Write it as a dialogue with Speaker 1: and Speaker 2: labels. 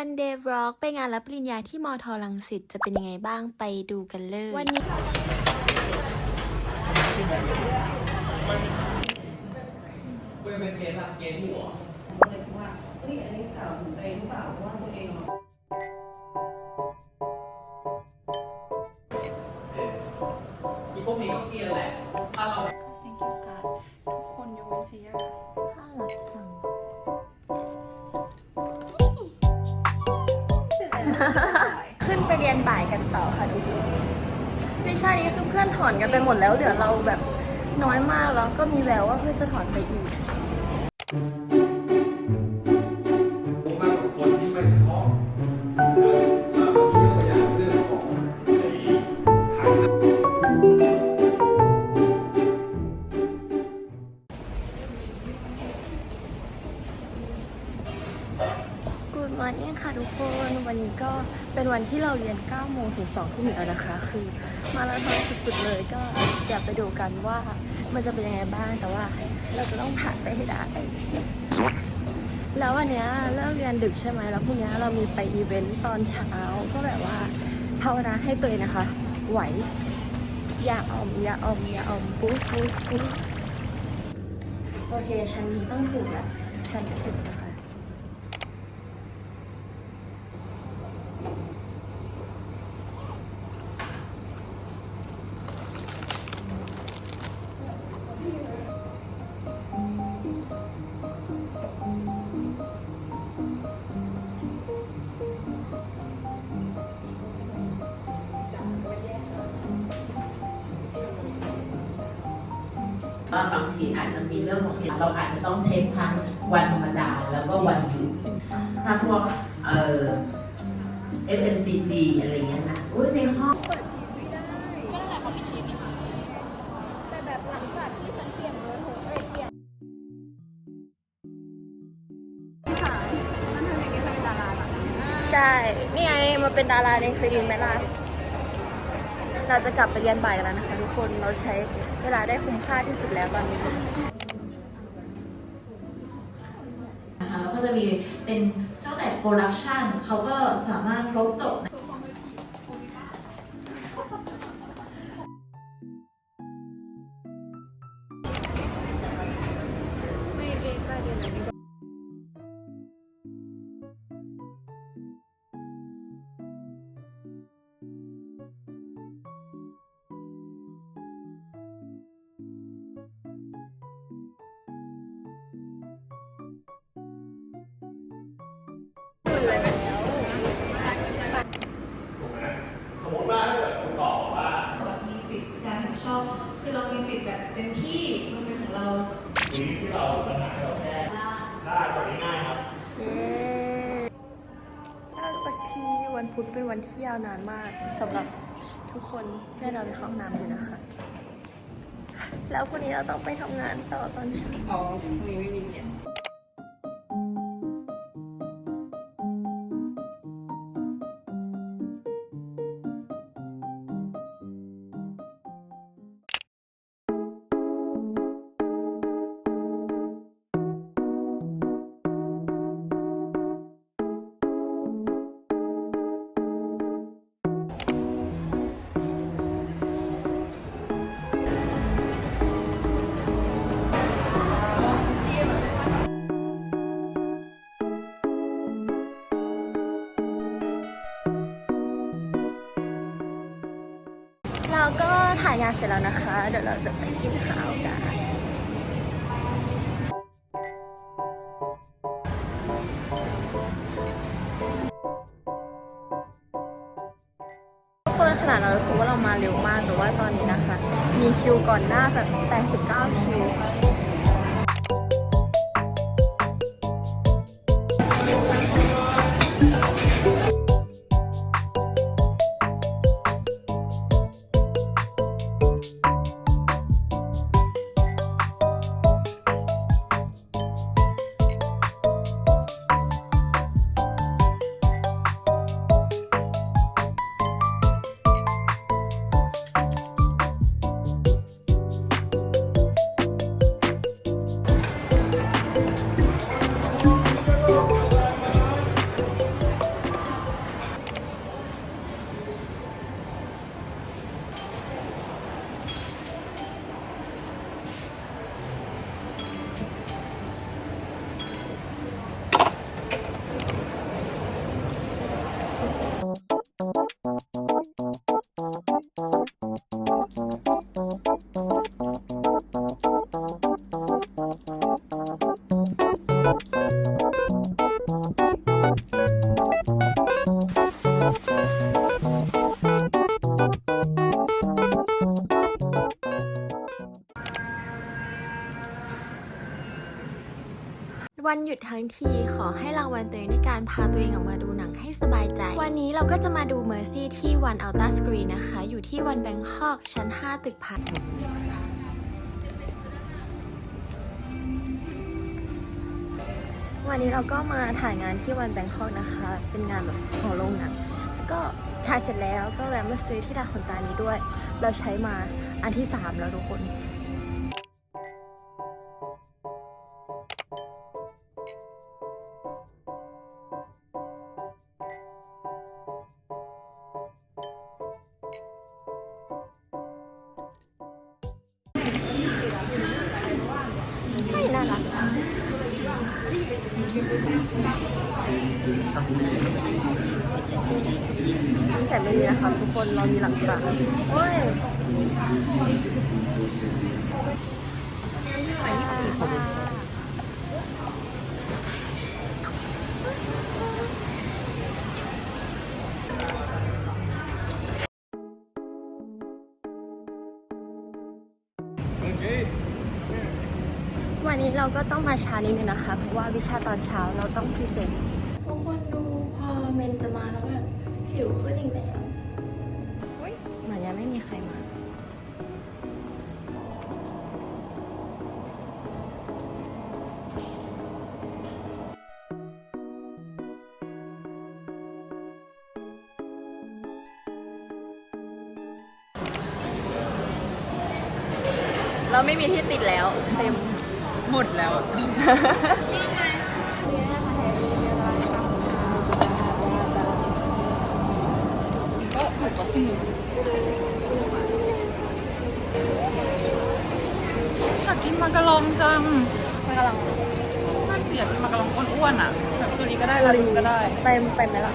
Speaker 1: บล็อกไปงานรับปริญญาที่มอทอลังสิตจะเป็นยังไงบ้างไปดูกันเลย วันนี้
Speaker 2: เป็นเกณฑ์หลักเกณฑ์หัว
Speaker 3: เลยว่าเฮ้ยอันนี้กล่าวถึงตัวเองหรือเปล่าเพราะว่าตัวเอง
Speaker 1: ขึ้นไปเรียนบ่ายกันต่อค่ะทุกคนวิชานี้คือเพื่อนถอนกันไปหมดแล้วเหลือเราแบบน้อยมากแล้วก็มีแววว่าเพื่อนจะถอนไปอีก
Speaker 4: ค่ะทุก
Speaker 1: คนวันนี้ก็เป็นวันที่เราเรียน 9 โมงถึง 2 ทุ่มีแล้วนะคะ คือมาราธอนสุดๆเลยก็อยากไปดูกันว่ามันจะเป็นยังไงบ้าง แต่ว่าเราจะต้องผ่านไปให้ได้ แล้ววันนี้เลิกเรียนดึกใช่ไหมแล้วพรุ่งนี้เรามีไปอีเวนต์ตอนเช้าก็แบบว่าภาวนาให้ตัวเองนะคะ ไหว อย่าออม อย่าออม อย่าออมบูสบูสบูสโอเคชั้นนี้ต้องถูกแล้วชั้นสิบ
Speaker 5: ว่าบางทีอาจจะมีเรื่องของเราอาจจะต้องเช็คทั้งวันธรรมดาแล้วก็วันหยุดถ้าพวกเอ่อ FMCG อะไรเงี้ยนะอุ้ยในห้อง
Speaker 1: แต่แบบหลังจากที่ฉันเปลี่ยนเบอร์โทรเอ้ยเปลี่ยนใช่ นี่ไงมาเป็นดาราในคลินิกไหมล่ะ เราจะกลับไปเรียนบ่ายกันแล้วนะคะทุกคนเราใช้เวลาได้คุ้มค่าที่สุดแล้วตอนนี้
Speaker 6: นะคะแล้วก็จะมีเป็นตั้งแต่โปรดักชันเขาก็สามารถครบจบใน
Speaker 1: วันเที่ยาวนานมากสำหรับทุกคนที่เราไปเข้าห้องน้ำอยู่นะคะ แล้ววันนี้เราต้องไปทำงานต่อตอนเช้า
Speaker 7: อ๋อพรุ่งนี้ไม่มีเรียนา
Speaker 1: ยงานเสร็จแล้วนะคะ เดี๋ยวเราจะไปกินข้าวกันทุกคนขนาดเรารู้สึกว่าเรามาเร็วมากแต่ว่าตอนนี้นะคะ มีคิวก่อนหน้าแบบ89คิว วันหยุดทั้งทีขอให้รางวัลตัวเองในการพาตัวเองออกมาดูหนังให้สบายใจ วันนี้เราก็จะมาดู Mercy ที่วันอัลตาสกรีนนะคะ อยู่ที่วันแบงคอกชั้น 5 ตึกพันวันนี้เราก็มาถ่ายงานที่วันแบงคอกนะคะ เป็นงานแบบของโรงหนังแล้วก็ถ่ายเสร็จแล้วก็แวะมาซื้อที่ดาขนตานี้ด้วย เราใช้มาอันที่ 3 แล้วทุกคน น่ารักทำเสร็จไม่ดีนะคะทุกคนเรามีหลักฐานโอ้ยวัน นี้เราก็ต้องมาช้านิดนึงนะคะ เพราะว่าวิชาตอนเช้าเราต้องพรีเซนต์ทุกคนดูพอเมนจะมาแล้วแบบสิวขึ้นอีกแล้วเหมือนยังไม่มีใครมา เราไม่มีที่ติดแล้วเต็ม
Speaker 7: หมดแล้ว ก็ถูกก็คืออยากกินมากะลองจังมากะลองน่าเสียกินมากะลองอ้วนๆอะแบบซูรีก็ได้ลาลูก็ได้
Speaker 1: เต็มเต็มไหมล่ะ